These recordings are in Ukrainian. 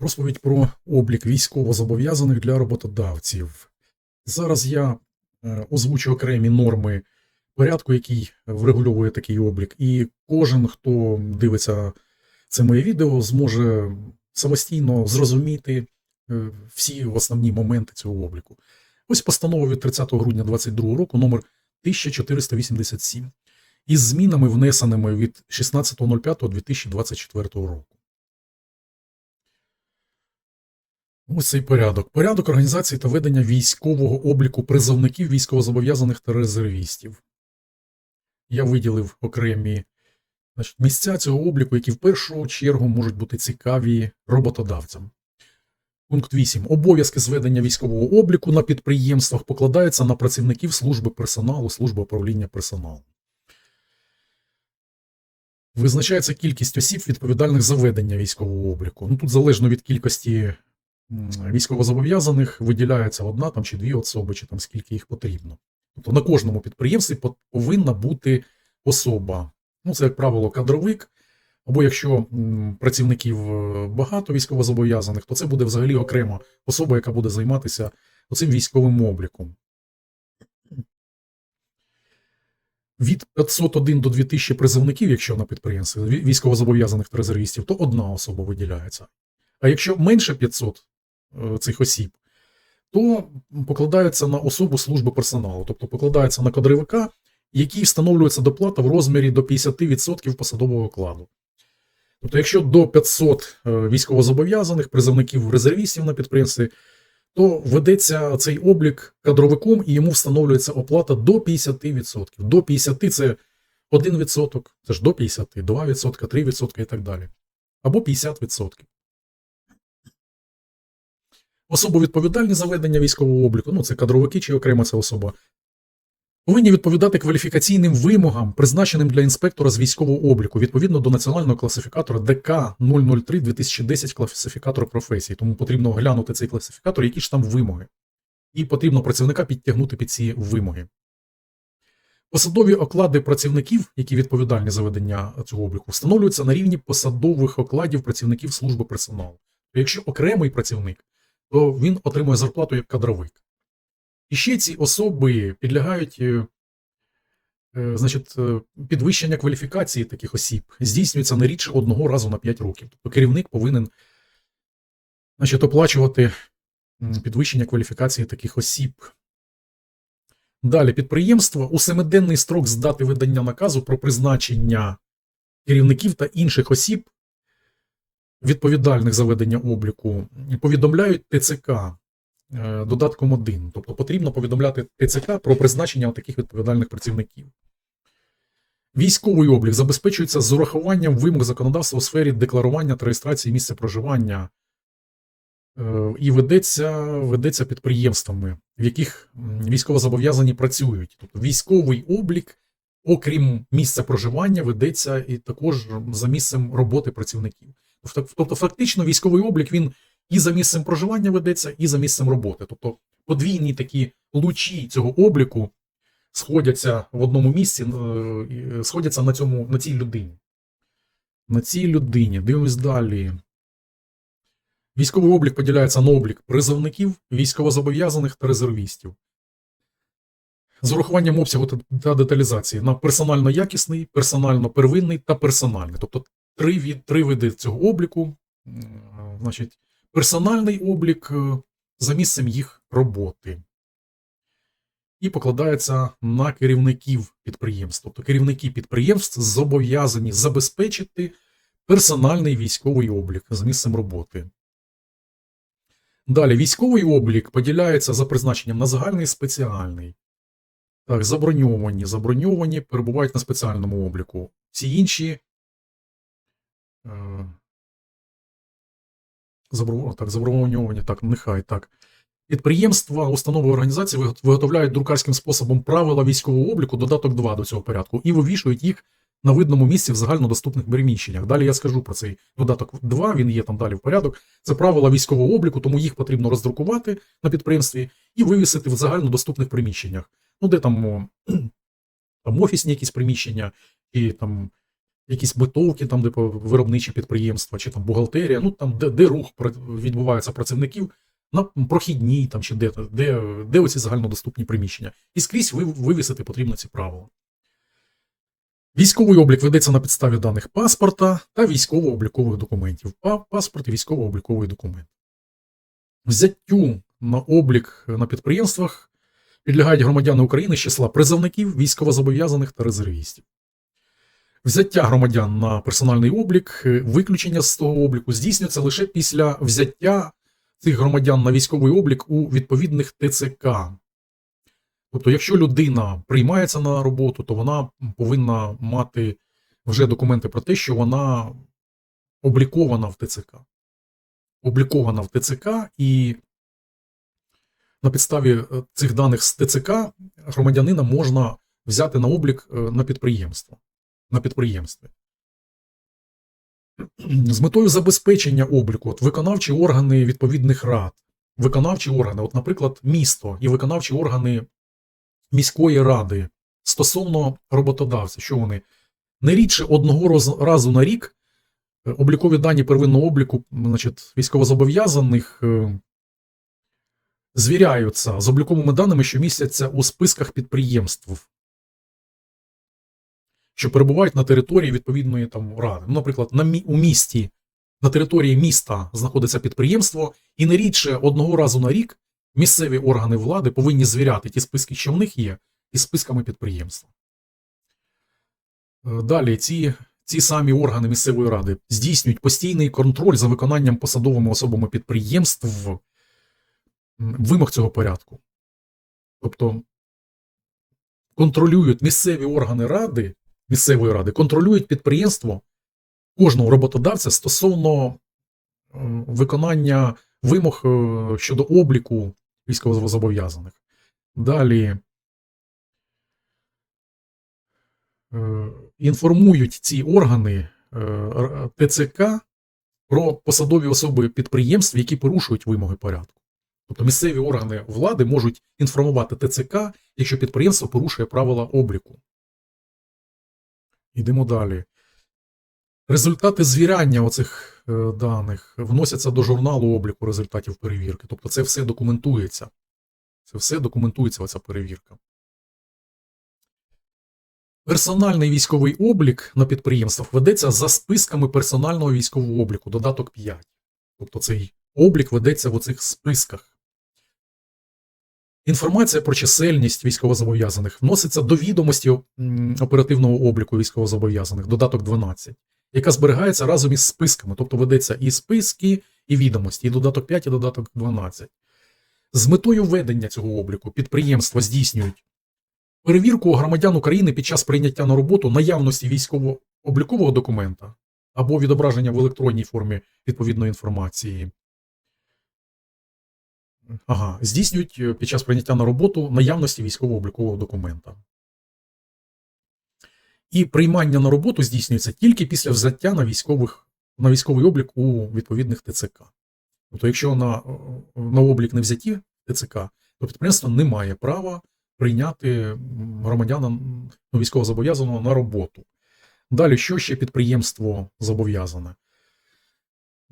Розповідь про облік військовозобов'язаних для роботодавців. Зараз я е, озвучу окремі норми порядку, який врегульовує такий облік, і кожен, хто дивиться це моє відео, зможе самостійно зрозуміти е, всі основні моменти цього обліку. Ось постанова від 30 грудня 2022 року, номер 1487, із змінами, внесеними від 16.05.2024 року. Ось цей порядок. Порядок організації та ведення військового обліку призовників військовозобов'язаних та резервістів. Я виділив окремі значить, місця цього обліку, які в першу чергу можуть бути цікаві роботодавцям. Пункт 8. Обов'язки зведення військового обліку на підприємствах покладаються на працівників служби персоналу, служби управління персоналу. Визначається кількість осіб, відповідальних за ведення військового обліку. Ну, тут залежно від кількості військовозобов'язаних виділяється одна там, чи дві особи, чи там скільки їх потрібно. Тобто на кожному підприємстві повинна бути особа. Ну, це, як правило, кадровик. Або якщо працівників е, багато військовозобов'язаних, то це буде взагалі окрема особа, яка буде займатися оцим військовим обліком. Від 501 до 2000 призовників, якщо на підприємстві військовозобов'язаних та резервістів, то одна особа виділяється. А якщо менше 500 е, цих осіб, то покладається на особу служби персоналу, тобто покладається на кадровика, який встановлюється доплата в розмірі до 50% посадового окладу. Тобто, якщо до 500 е, військовозобов'язаних призовників резервістів на підприємстві, то ведеться цей облік кадровиком і йому встановлюється оплата до 50%. До 50% це 1%, це ж до 50%, 2%, 3% і так далі. Або 50%. Особи відповідальні за ведення військового обліку, ну це кадровики чи окрема ця особа, повинні відповідати кваліфікаційним вимогам, призначеним для інспектора з військового обліку, відповідно до національного класифікатора ДК 003 2010 класифікатор професій. Тому потрібно оглянути цей класифікатор, які ж там вимоги. І потрібно працівника підтягнути під ці вимоги. Посадові оклади працівників, які відповідальні за ведення цього обліку, встановлюються на рівні посадових окладів працівників служби персоналу. Якщо окремий працівник, то він отримує зарплату як кадровик. І ще ці особи підлягають е, е, значить, е, підвищення кваліфікації таких осіб здійснюється не рідше одного разу на 5 років. Тобто керівник повинен значить, оплачувати підвищення кваліфікації таких осіб. Далі підприємство у семиденний строк з дати видання наказу про призначення керівників та інших осіб, відповідальних за ведення обліку, повідомляють ТЦК е, додатком 1. Тобто потрібно повідомляти ТЦК про призначення таких відповідальних працівників. Військовий облік забезпечується з урахуванням вимог законодавства у сфері декларування та реєстрації місця проживання е, і ведеться, ведеться підприємствами, в яких військовозобов'язані працюють. Тобто військовий облік, окрім місця проживання, ведеться і також за місцем роботи працівників. Тобто, фактично військовий облік він і за місцем проживання ведеться, і за місцем роботи. Тобто подвійні такі лучі цього обліку сходяться в одному місці, е, сходяться на, цьому, на цій людині. На цій людині. Дивимось далі. Військовий облік поділяється на облік призовників, військовозобов'язаних та резервістів. З урахуванням обсягу та деталізації на персонально якісний, персонально первинний та персональний. Тобто три, від, три види цього обліку. Значить, персональний облік е, за місцем їх роботи. І покладається на керівників підприємств. Тобто керівники підприємств зобов'язані забезпечити персональний військовий облік за місцем роботи. Далі, військовий облік поділяється за призначенням на загальний і спеціальний. Так, заброньовані. Заброньовані перебувають на спеціальному обліку. Всі інші. Е, так, заброньовані, так, нехай так. Підприємства, установи організації виготовляють друкарським способом правила військового обліку, додаток 2 до цього порядку, і вивішують їх на видному місці в загальнодоступних приміщеннях. Далі я скажу про цей додаток 2, він є там далі в порядок. Це правила військового обліку, тому їх потрібно роздрукувати на підприємстві і вивісити в загальнодоступних приміщеннях. Ну, де там, там офісні якісь приміщення, і там якісь битовки, там, де виробничі підприємства, чи там бухгалтерія, ну там, де, де рух відбувається працівників, на прохідній там, чи де, де, де оці загальнодоступні приміщення. І скрізь ви, вивісити потрібно ці правила. Військовий облік ведеться на підставі даних паспорта та військово-облікових документів. Па- Паспорт і військово-обліковий документ. Взяттю на облік на підприємствах підлягають громадяни України з числа призовників, військовозобов'язаних та резервістів. Взяття громадян на персональний облік, е, виключення з того обліку здійснюється лише після взяття цих громадян на військовий облік у відповідних ТЦК. Тобто, якщо людина приймається на роботу, то вона повинна мати вже документи про те, що вона облікована в ТЦК. Облікована в ТЦК, і на підставі е, цих даних з ТЦК громадянина можна взяти на облік е, на підприємство. На підприємстві. З метою забезпечення обліку, от виконавчі органи відповідних рад, виконавчі органи, от, наприклад, місто і виконавчі органи міської ради стосовно роботодавця, що вони не рідше одного разу на рік е, облікові дані первинного обліку, значить, військовозобов'язаних е, звіряються з обліковими даними, що містяться у списках підприємств, що перебувають на території відповідної там ради. Ну, наприклад, на мі- у місті, на території міста знаходиться підприємство, і не рідше одного разу на рік місцеві органи влади повинні звіряти ті списки, що в них є, із списками підприємства. Е, Далі ці, ці самі органи місцевої ради здійснюють постійний контроль за виконанням посадовими особами підприємств вимог цього порядку. Тобто контролюють місцеві органи ради, місцевої ради, контролюють підприємство кожного роботодавця стосовно е, виконання вимог е, щодо обліку військовозобов'язаних. Далі е, інформують ці органи ТЦК про посадові особи підприємств, які порушують вимоги порядку. Тобто місцеві органи влади можуть інформувати ТЦК, якщо підприємство порушує правила обліку. Йдемо далі. Результати звіряння оцих е, даних вносяться до журналу обліку результатів перевірки. Тобто це все документується. Це все документується, оця перевірка. Персональний військовий облік на підприємствах ведеться за списками персонального військового обліку, додаток 5. Тобто цей облік ведеться в оцих списках. Інформація про чисельність військовозобов'язаних вноситься до відомості оперативного обліку військовозобов'язаних, додаток 12, яка зберігається разом із списками, тобто ведеться і списки, і відомості, і додаток 5, і додаток 12. З метою ведення цього обліку підприємства здійснюють перевірку громадян України під час прийняття на роботу наявності військово-облікового документа або відображення в електронній формі відповідної інформації. Ага, здійснюють е, під час прийняття на роботу наявності військово-облікового документа. І приймання на роботу здійснюється тільки після взяття на, військових, на військовий облік у відповідних ТЦК. Тобто, якщо на, е, на облік не взяті ТЦК, то підприємство не має права прийняти громадяна ну, військовозобов'язаного на роботу. Далі, що ще підприємство зобов'язане?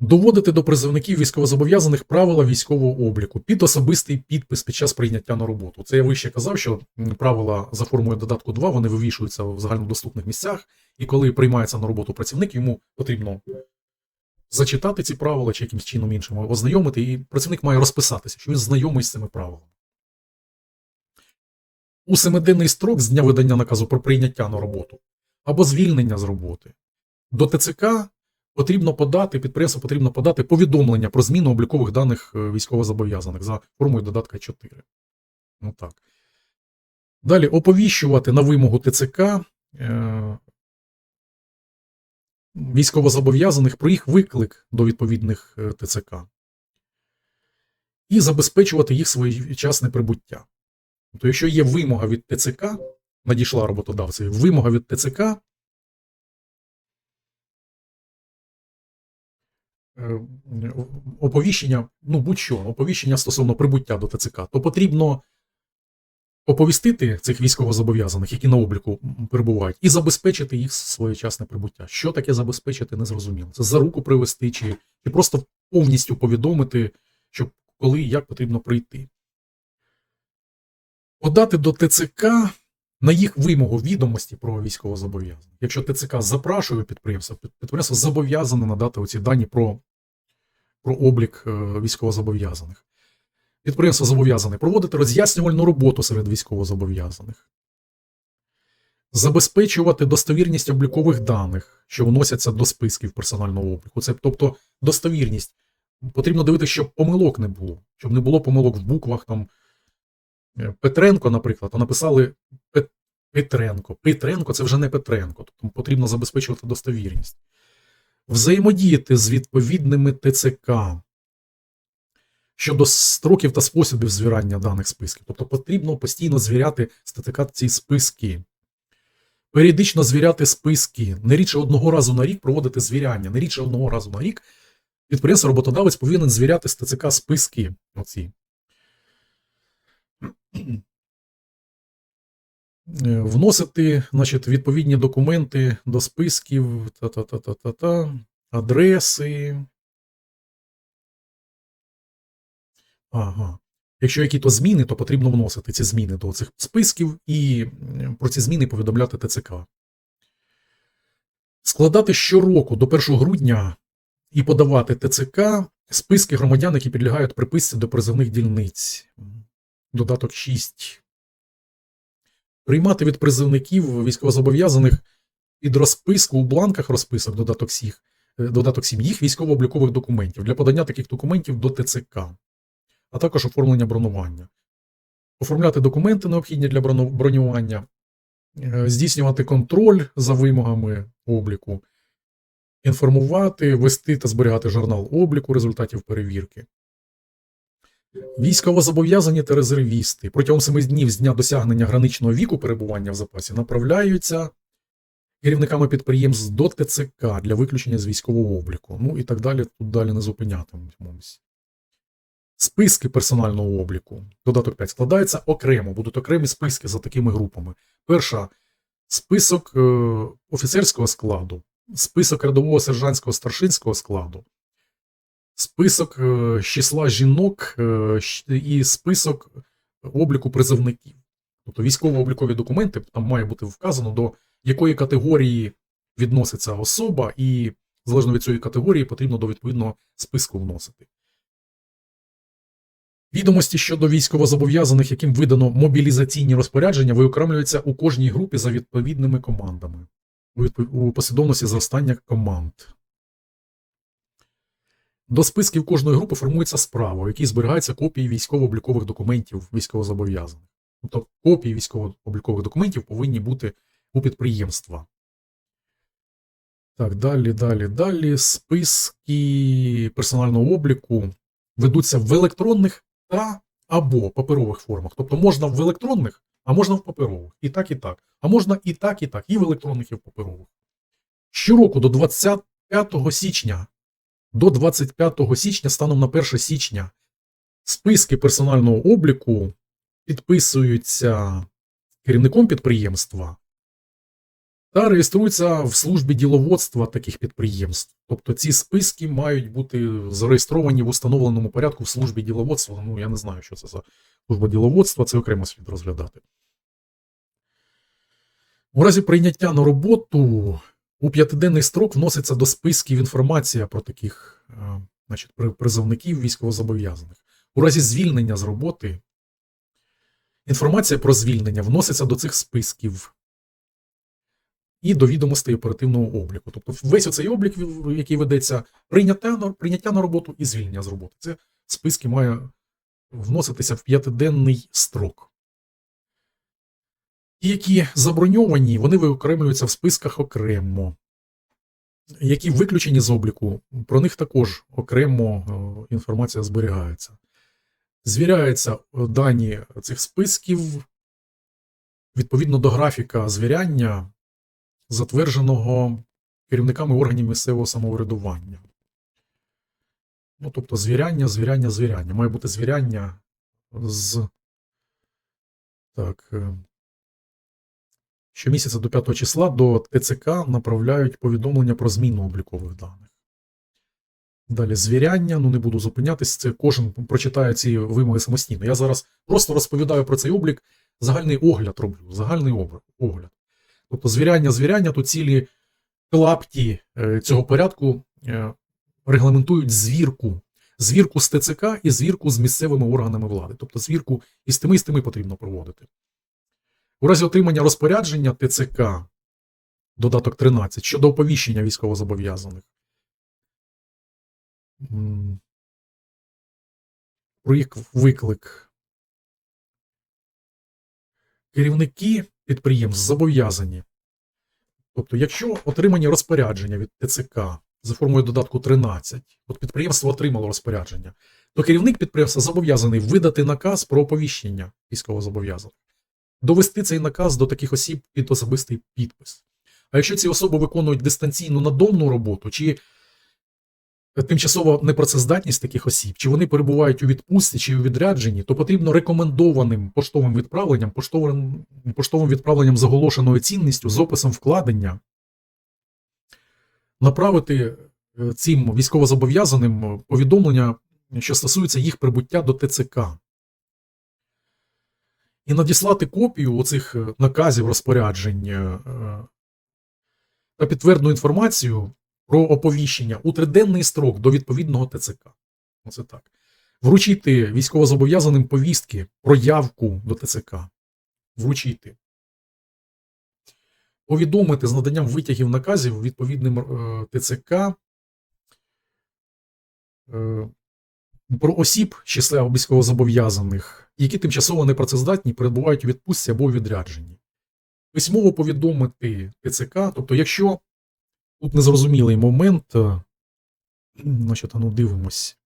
Доводити до призовників військовозобов'язаних правила військового обліку під особистий підпис під час прийняття на роботу. Це я вище казав, що правила за формою додатку 2 вони вивішуються в загальнодоступних місцях, і коли приймається на роботу працівник, йому потрібно зачитати ці правила чи якимось чином іншим ознайомити, і працівник має розписатися, що він знайомий з цими правилами. У семиденний строк з дня видання наказу про прийняття на роботу або звільнення з роботи до ТЦК потрібно подати, підприємство потрібно подати повідомлення про зміну облікових даних е, військовозобов'язаних за формою додатка 4. Ну так. Далі оповіщувати на вимогу ТЦК е, військовозобов'язаних про їх виклик до відповідних е, ТЦК. І забезпечувати їх своєчасне прибуття. Тобто, якщо є вимога від ТЦК, надійшла роботодавцеві, вимога від ТЦК оповіщення, ну будь-що, оповіщення стосовно прибуття до ТЦК, то потрібно оповістити цих військовозобов'язаних, які на обліку перебувають, і забезпечити їх своєчасне прибуття. Що таке забезпечити, не зрозуміло. Це за руку привести, чи, чи просто повністю повідомити, що коли і як потрібно прийти. Подати до ТЦК на їх вимогу відомості про військовозобов'язаних. Якщо ТЦК запрашує підприємство, під- підприємство зобов'язане надати оці дані про, про облік е, військовозобов'язаних. Підприємство зобов'язане проводити роз'яснювальну роботу серед військовозобов'язаних, забезпечувати достовірність облікових даних, що вносяться до списків персонального обліку. Це тобто достовірність. Потрібно дивитися, щоб помилок не було, щоб не було помилок в буквах там. Е, Петренко, наприклад, написали Петренко. Петренко це вже не Петренко, тобто потрібно забезпечувати достовірність. Взаємодіяти з відповідними ТЦК щодо строків та способів звірання даних списків. Тобто потрібно постійно звіряти з ТЦК ці списки. Періодично звіряти списки. Не рідше одного разу на рік проводити звіряння. Не рідше одного разу на рік підприємство роботодавець повинен звіряти з ТЦК списки. Оці. Е, Вносити значить, відповідні документи до списків, та-та-та-та-та-та, адреси. Ага. Якщо які-то зміни, то потрібно вносити ці зміни до цих списків і про ці зміни повідомляти ТЦК. Складати щороку до 1 грудня і подавати ТЦК списки громадян, які підлягають приписці до призовних дільниць. Додаток 6. Приймати від призовників військовозобов'язаних під розписку у бланках розписок додаток 7, додаток 7 їх військово-облікових документів для подання таких документів до ТЦК, а також оформлення бронювання. Оформляти документи необхідні для бронювання, е, здійснювати контроль за вимогами обліку, інформувати, вести та зберігати журнал обліку результатів перевірки. Військовозобов'язані та резервісти протягом 7 днів з дня досягнення граничного віку перебування в запасі направляються керівниками підприємств до ТЦК для виключення з військового обліку. Ну і так далі, тут далі не зупинятимемось. Списки персонального обліку. Додаток 5 складається окремо, будуть окремі списки за такими групами. Перша список е, офіцерського складу, список рядового сержантського старшинського складу, список е, числа жінок е, і список обліку призовників. Тобто військово-облікові документи там має бути вказано, до якої категорії відноситься особа, і залежно від цієї категорії потрібно до відповідного списку вносити. Відомості щодо військовозобов'язаних, яким видано мобілізаційні розпорядження, виокремлюються у кожній групі за відповідними командами у послідовності зростання команд. До списків кожної групи формується справа, у якій зберігаються копії військово-облікових документів військовозобов'язаних. Тобто копії військово-облікових документів повинні бути у підприємства. Так, далі, далі, далі. Списки персонального обліку ведуться в електронних та або паперових формах. Тобто можна в електронних, а можна в паперових. І так, і так. А можна і так, і так, і в електронних, і в паперових. Щороку до 25 січня, до 25 січня, станом на 1 січня, списки персонального обліку підписуються керівником підприємства та реєструються в службі діловодства таких підприємств. Тобто ці списки мають бути зареєстровані в установленому порядку в службі діловодства. Ну, я не знаю, що це за служба діловодства, це окремо слід розглядати. У разі прийняття на роботу у п'ятиденний строк вноситься до списків інформація про таких е, значить, при- призовників військовозобов'язаних. У разі звільнення з роботи інформація про звільнення вноситься до цих списків і до відомостей оперативного обліку. Тобто весь оцей облік, який ведеться, прийняття на, прийняття на роботу і звільнення з роботи. Це списки має вноситися в п'ятиденний строк. Які заброньовані, вони виокремлюються в списках окремо. Які виключені з обліку, про них також окремо е, інформація зберігається. Звіряються е, дані цих списків відповідно до графіка звіряння, затвердженого керівниками органів місцевого самоврядування. Ну, тобто звіряння, звіряння, звіряння. Має бути звіряння з Так. Щомісяця до 5 числа до ТЦК направляють повідомлення про зміну облікових даних. Далі звіряння, ну не буду зупинятись, це кожен прочитає ці вимоги самостійно. Я зараз просто розповідаю про цей облік, загальний огляд роблю, загальний огляд. Тобто звіряння, звіряння, то цілі клапті е, цього порядку е, регламентують звірку. Звірку з ТЦК і звірку з місцевими органами влади. Тобто звірку і з тими, і з тими потрібно проводити. У разі отримання розпорядження ТЦК, додаток 13, щодо оповіщення військовозобов'язаних. Про їх виклик. Керівники підприємств зобов'язані. Тобто, якщо отримані розпорядження від ТЦК за формою додатку 13, от підприємство отримало розпорядження, то керівник підприємства зобов'язаний видати наказ про оповіщення військовозобов'язаних, довести цей наказ до таких осіб під особистий підпис. А якщо ці особи виконують дистанційну надомну роботу, чи тимчасова непрацездатність таких осіб, чи вони перебувають у відпустці чи у відрядженні, то потрібно рекомендованим поштовим відправленням, поштовим, поштовим відправленням з оголошеною цінністю, з описом вкладення, направити е, цим військовозобов'язаним повідомлення, що стосується їх прибуття до ТЦК. І надіслати копію оцих е, наказів розпоряджень е, та підтвердну інформацію про оповіщення у триденний строк до відповідного ТЦК. Оце так. Вручити військовозобов'язаним повістки про явку до ТЦК. Вручити. Повідомити з наданням витягів наказів відповідним е, ТЦК про осіб з числа військовозобов'язаних, які тимчасово непрацездатні перебувають у відпустці або відрядженні. Письмово повідомити ТЦК, тобто, якщо Тут незрозумілий момент. е, Значить, ну дивимось.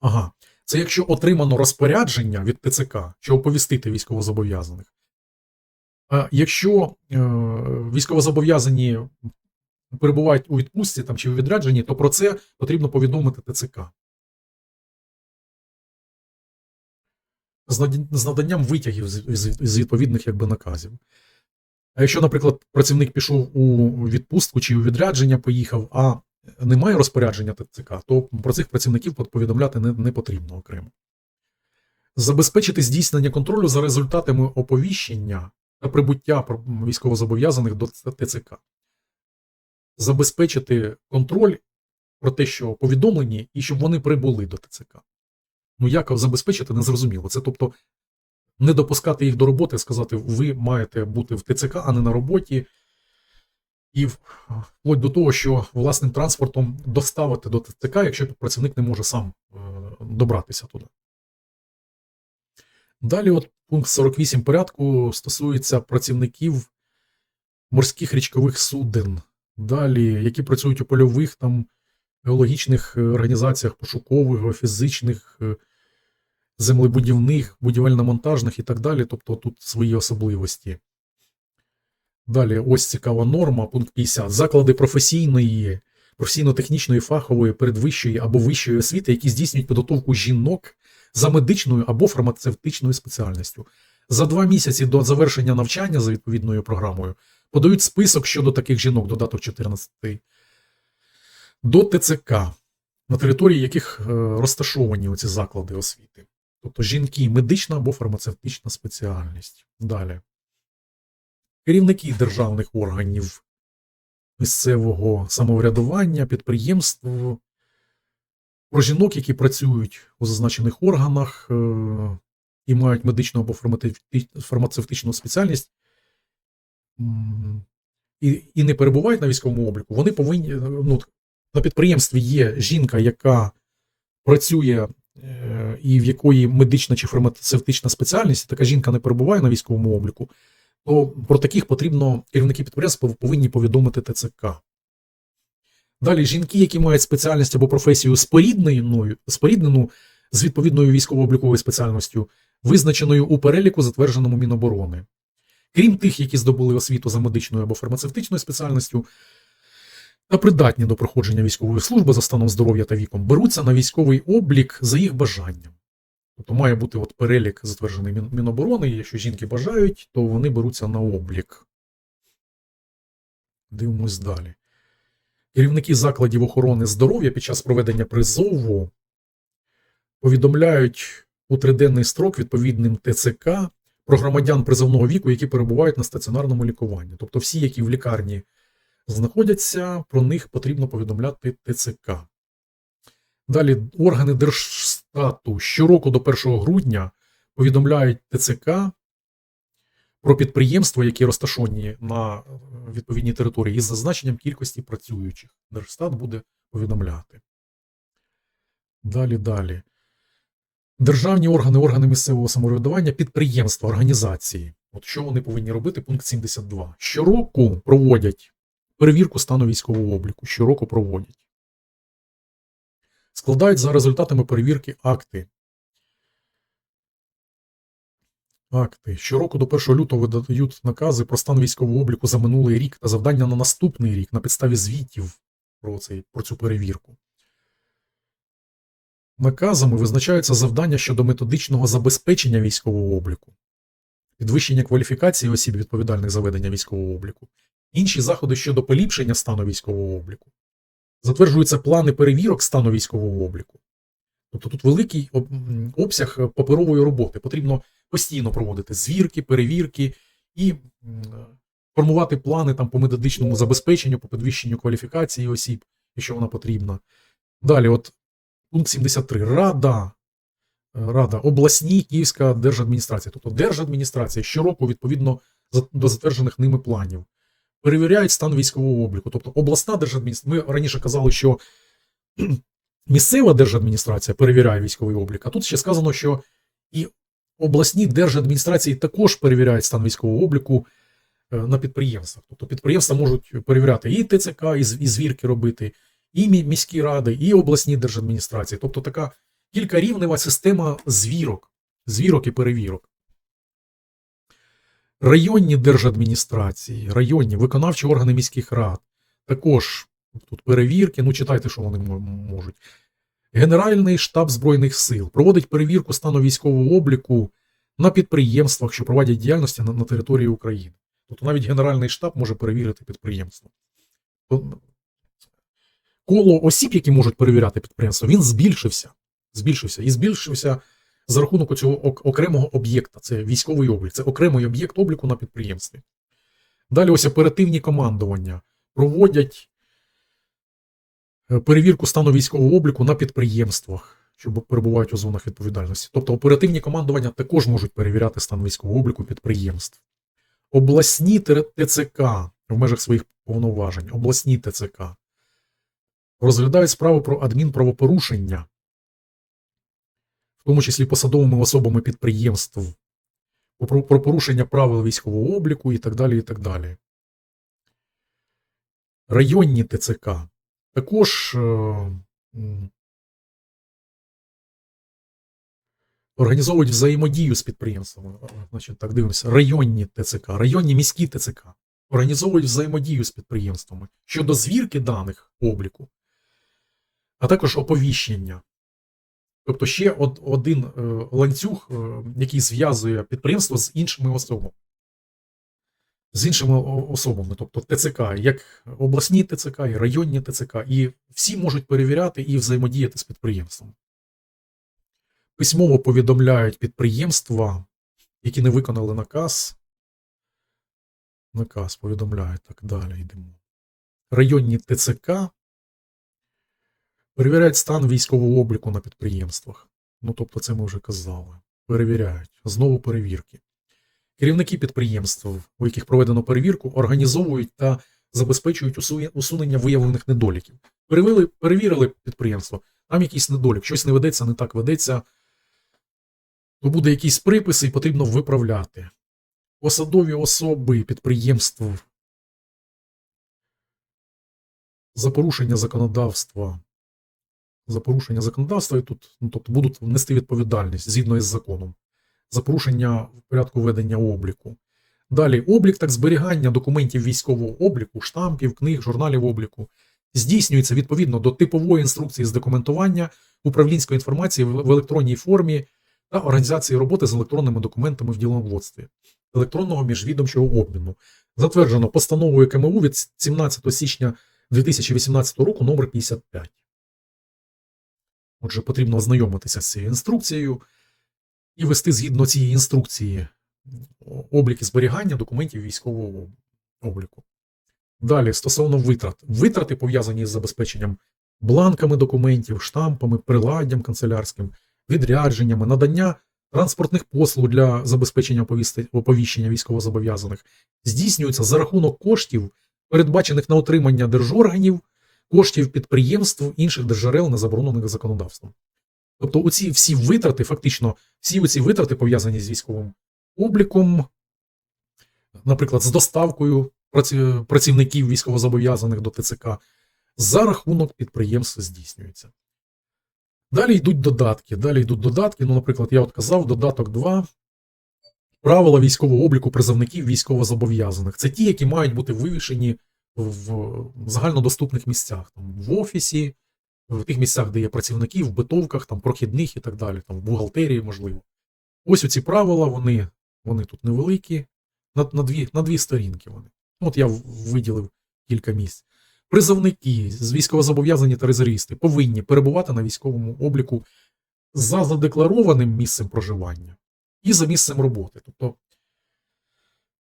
Ага. Це якщо отримано розпорядження від ТЦК, що оповістити військовозобов'язаних. Якщо е, військовозобов'язані перебувають у відпустці там, чи у відрядженні, то про це потрібно повідомити ТЦК. З наданням витягів з, відповідних якби, наказів. А якщо, наприклад, працівник пішов у відпустку чи у відрядження поїхав, а немає розпорядження ТЦК, то про цих працівників повідомляти не, не потрібно окремо. Забезпечити здійснення контролю за результатами оповіщення та прибуття військовозобов'язаних до ТЦК. Забезпечити контроль про те, що повідомлені, і щоб вони прибули до ТЦК. Ну, як забезпечити, незрозуміло. Це тобто не допускати їх до роботи, сказати, ви маєте бути в ТЦК, а не на роботі. І вплоть до того, що власним транспортом доставити до ТЦК, якщо працівник не може сам е, добратися туди. Далі, от пункт 48 порядку стосується працівників морських річкових суден. Далі, які працюють у польових там геологічних е, організаціях, пошукових, геофізичних, е, землебудівних, будівельно-монтажних і так далі. Тобто тут свої особливості. Далі, ось цікава норма, пункт 50. Заклади професійної, професійно-технічної, фахової, передвищої або вищої освіти, які здійснюють підготовку жінок за медичною або фармацевтичною спеціальністю. За два місяці до завершення навчання за відповідною програмою подають список щодо таких жінок, додаток 14, до ТЦК, на території яких е, розташовані оці заклади освіти. Тобто жінки, медична або фармацевтична спеціальність. Далі. Керівники державних органів місцевого самоврядування, підприємств, про жінок, які працюють у зазначених органах е, і мають медичну або фармацевтичну спеціальність, і, і не перебувають на військовому обліку, вони повинні. Ну, на підприємстві є жінка, яка працює е, і в якої медична чи фармацевтична спеціальність, така жінка не перебуває на військовому обліку, то про таких потрібно керівники підприємства повинні повідомити ТЦК. Далі жінки, які мають спеціальність або професію спорідненою, споріднену з відповідною військово-обліковою спеціальністю, визначеною у переліку, затвердженому Міноборони. Крім тих, які здобули освіту за медичною або фармацевтичною спеціальністю, та придатні до проходження військової служби за станом здоров'я та віком, беруться на військовий облік за їх бажанням. Тобто має бути от перелік затверджений Міноборони, і якщо жінки бажають, то вони беруться на облік. Дивимось далі. Керівники закладів охорони здоров'я під час проведення призову повідомляють у триденний строк відповідним ТЦК про громадян призовного віку, які перебувають на стаціонарному лікуванні. Тобто всі, які в лікарні знаходяться, про них потрібно повідомляти ТЦК. Далі органи Держстату щороку до 1 грудня повідомляють ТЦК про підприємства, які розташовані на е, відповідній території із зазначенням кількості працюючих. Держстат буде повідомляти. Далі, далі. Державні органи, органи місцевого самоврядування, підприємства, організації. От що вони повинні робити? Пункт 72. Щороку проводять перевірку стану військового обліку. Щороку проводять. Складають за результатами перевірки акти. Акти. Щороку до 1 лютого видають накази про стан військового обліку за минулий рік та завдання на наступний рік на підставі звітів про, цей, про цю перевірку. Наказами визначаються завдання щодо методичного забезпечення військового обліку, підвищення кваліфікації осіб відповідальних за ведення військового обліку, інші заходи щодо поліпшення стану військового обліку. Затверджуються плани перевірок стану військового обліку. Тобто тут великий обсяг паперової роботи. Потрібно постійно проводити звірки, перевірки і формувати плани там, по методичному забезпеченню, по підвищенню кваліфікації осіб, якщо вона потрібна. Далі, от пункт 73. Рада. е, Рада, обласні Київська держадміністрація. Тобто держадміністрація щороку, відповідно до затверджених ними планів, перевіряють стан військового обліку. Тобто обласна держадміністрація. Ми раніше казали, що місцева держадміністрація перевіряє військовий облік, а тут ще сказано, що і обласні держадміністрації також перевіряють стан військового обліку е, на підприємствах. Тобто підприємства можуть перевіряти і ТЦК, і звірки робити, і міські ради, і обласні держадміністрації. Тобто така кількарівнева система звірок, звірок і перевірок. Районні держадміністрації, районні виконавчі органи міських рад. Також тут перевірки, ну читайте, що вони можуть. Генеральний штаб Збройних сил проводить перевірку стану військового обліку на підприємствах, що проводять діяльність на, на території України. Тобто навіть Генеральний штаб може перевірити підприємство. Коло осіб, які можуть перевіряти підприємство, він збільшився. Збільшився і збільшився за рахунок цього окремого об'єкта. Це військовий облік, це окремий об'єкт обліку на підприємстві. Далі ось оперативні командування проводять е, перевірку стану військового обліку на підприємствах, що перебувають у зонах відповідальності. Тобто оперативні командування також можуть перевіряти стан військового обліку підприємств. Обласні ТЦК в межах своїх повноважень, обласні ТЦК розглядають справи про адмінправопорушення, в тому числі посадовими особами підприємств, про, про порушення правил військового обліку і так далі. і так далі. Районні ТЦК також е, організовують взаємодію з підприємствами. Значить, так дивимося, районні ТЦК, районні міські ТЦК організовують взаємодію з підприємствами щодо звірки даних обліку, а також оповіщення. Тобто ще од- один е, ланцюг, е, який зв'язує підприємство з іншими особами. З іншими особами, тобто ТЦК, як обласні ТЦК, і районні ТЦК, і всі можуть перевіряти і взаємодіяти з підприємством. Письмово повідомляють підприємства, які не виконали наказ. Наказ повідомляють так далі. Йдемо. Районні ТЦК перевіряють стан військового обліку на підприємствах. Ну, тобто, це ми вже казали. Перевіряють. Знову перевірки. Керівники підприємств, у яких проведено перевірку, організовують та забезпечують усунення виявлених недоліків. Перевели, перевірили підприємство, там якийсь недолік, щось не ведеться, не так ведеться, то буде якийсь припис і потрібно виправляти. Посадові особи підприємств за порушення законодавства. За порушення законодавства і тут, ну, тобто будуть нести відповідальність згідно із законом за порушення в порядку ведення обліку. Далі облік так зберігання документів військового обліку, штампів, книг, журналів обліку здійснюється відповідно до типової інструкції з документування управлінської інформації в електронній формі та організації роботи з електронними документами в діловодстві, електронного міжвідомчого обміну, затверджено постановою КМУ від 17 січня 2018 року номер 55. Отже, потрібно ознайомитися з цією інструкцією і вести згідно цієї інструкції обліки зберігання документів військового обліку. Далі, стосовно витрат. Витрати пов'язані з забезпеченням бланками документів, штампами, приладдям канцелярським, відрядженнями, надання транспортних послуг для забезпечення оповіщення військовозобов'язаних здійснюються за рахунок коштів, передбачених на отримання держорганів, коштів підприємств інших держерел, не заборонених законодавством. Тобто, оці всі витрати, фактично, всі оці витрати пов'язані з військовим обліком, наприклад, з доставкою працівників військовозобов'язаних до ТЦК, за рахунок підприємств здійснюється. Далі йдуть додатки. Далі йдуть додатки. Ну, наприклад, я от казав, додаток 2. Правила військового обліку призовників військовозобов'язаних. Це ті, які мають бути вивішені в загальнодоступних місцях, там, в офісі, в тих місцях, де є працівники, в битовках, там, прохідних і так далі, там, в бухгалтерії, можливо. Ось оці правила, вони, вони тут невеликі, на, на, дві, на дві сторінки вони. От я виділив кілька місць. Призовники з військовозобов'язані та резервісти повинні перебувати на військовому обліку за задекларованим місцем проживання і за місцем роботи. Тобто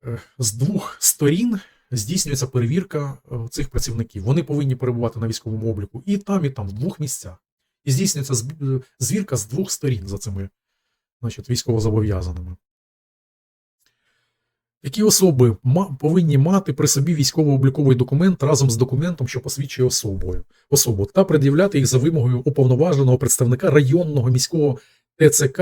е, з двох сторін здійснюється перевірка е, цих працівників. Вони повинні перебувати на військовому обліку і там, і там, в двох місцях. І здійснюється е, звірка з двох сторін за цими значить, військовозобов'язаними. Такі особи повинні мати при собі військово-обліковий документ разом з документом, що посвідчує особою, особу, та пред'являти їх за вимогою уповноваженого представника районного міського ТЦК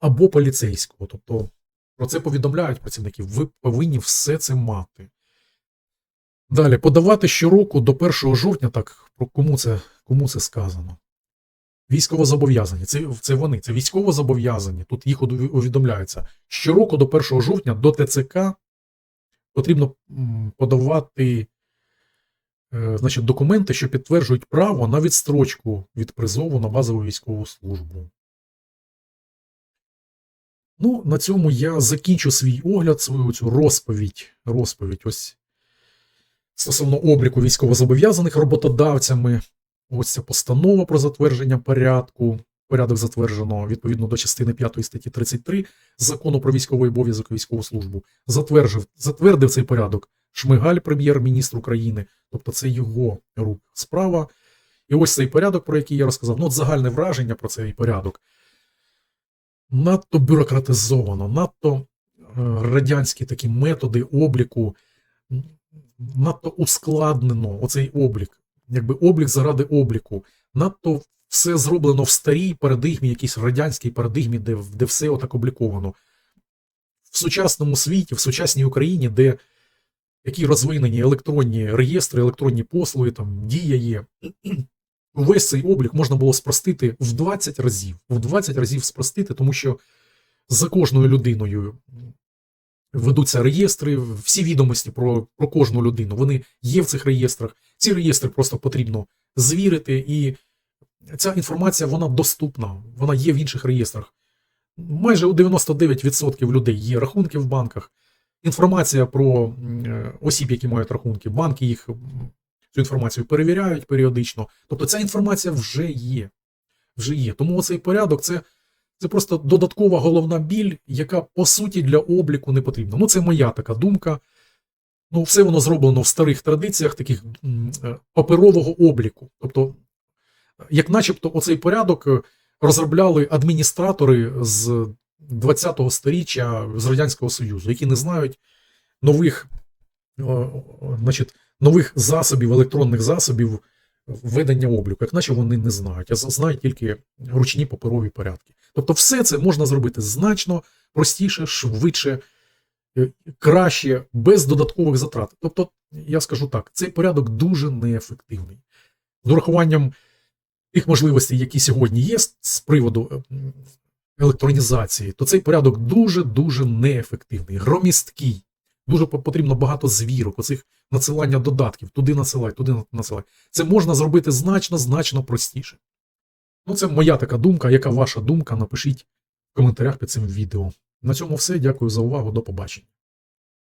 або поліцейського. Тобто про це повідомляють працівників. Ви повинні все це мати. Далі подавати щороку до 1 жовтня, так про кому це, кому це сказано? Військовозобов'язані. Це, це вони, це військовозобов'язані. Тут їх уві- увідомляється. Щороку до 1 жовтня до ТЦК потрібно подавати е, значить, документи, що підтверджують право на відстрочку від призову на базову військову службу. Ну, на цьому я закінчу свій огляд, свою цю розповідь. Розповідь ось стосовно обліку військовозобов'язаних роботодавцями. Ось ця постанова про затвердження порядку. Порядок затверджено відповідно до частини 5 статті 33 закону про військовий обов'язок і військову службу. Затверджив, затвердив цей порядок Шмигаль, прем'єр-міністр України, тобто це його рук справа. І ось цей порядок, про який я розказав, ну от загальне враження про цей порядок. Надто бюрократизовано, надто е, радянські такі методи обліку, надто ускладнено оцей облік, якби облік заради обліку, надто все зроблено в старій парадигмі, якійсь радянській парадигмі, де, де все отак обліковано. В сучасному світі, в сучасній Україні, де які розвинені електронні реєстри, електронні послуги, там дія є. Весь цей облік можна було спростити в 20 разів. В 20 разів спростити, тому що за кожною людиною ведуться реєстри, всі відомості про, про кожну людину. Вони є в цих реєстрах. Ці реєстри просто потрібно звірити, і ця інформація вона доступна, вона є в інших реєстрах. Майже у 99% людей є рахунки в банках. Інформація про е, осіб, які мають рахунки, банки їх цю інформацію перевіряють періодично. Тобто ця інформація вже є. Вже є. Тому цей порядок це, це просто додаткова головна біль, яка по суті для обліку не потрібна. Ну, це моя така думка. Ну, все воно зроблено в старих традиціях таких е, паперового обліку. Тобто, як начебто, оцей порядок е, розробляли адміністратори з 20-го сторіччя з Радянського Союзу, які не знають нових, е, значить, нових засобів, електронних засобів ведення обліку, як наче вони не знають, а знають тільки ручні паперові порядки. Тобто, все це можна зробити значно простіше, швидше, е, краще, без додаткових затрат. Тобто, я скажу так, цей порядок дуже неефективний. З урахуванням тих можливостей, які сьогодні є з- приводу е, електронізації, то цей порядок дуже-дуже неефективний, громісткий. Дуже потрібно багато звірок, оцих надсилання додатків, туди насилай, туди на- насилай. Це можна зробити значно, значно простіше. Ну, це моя така думка. Яка ваша думка? Напишіть в коментарях під цим відео. На цьому все. Дякую за увагу. До побачення.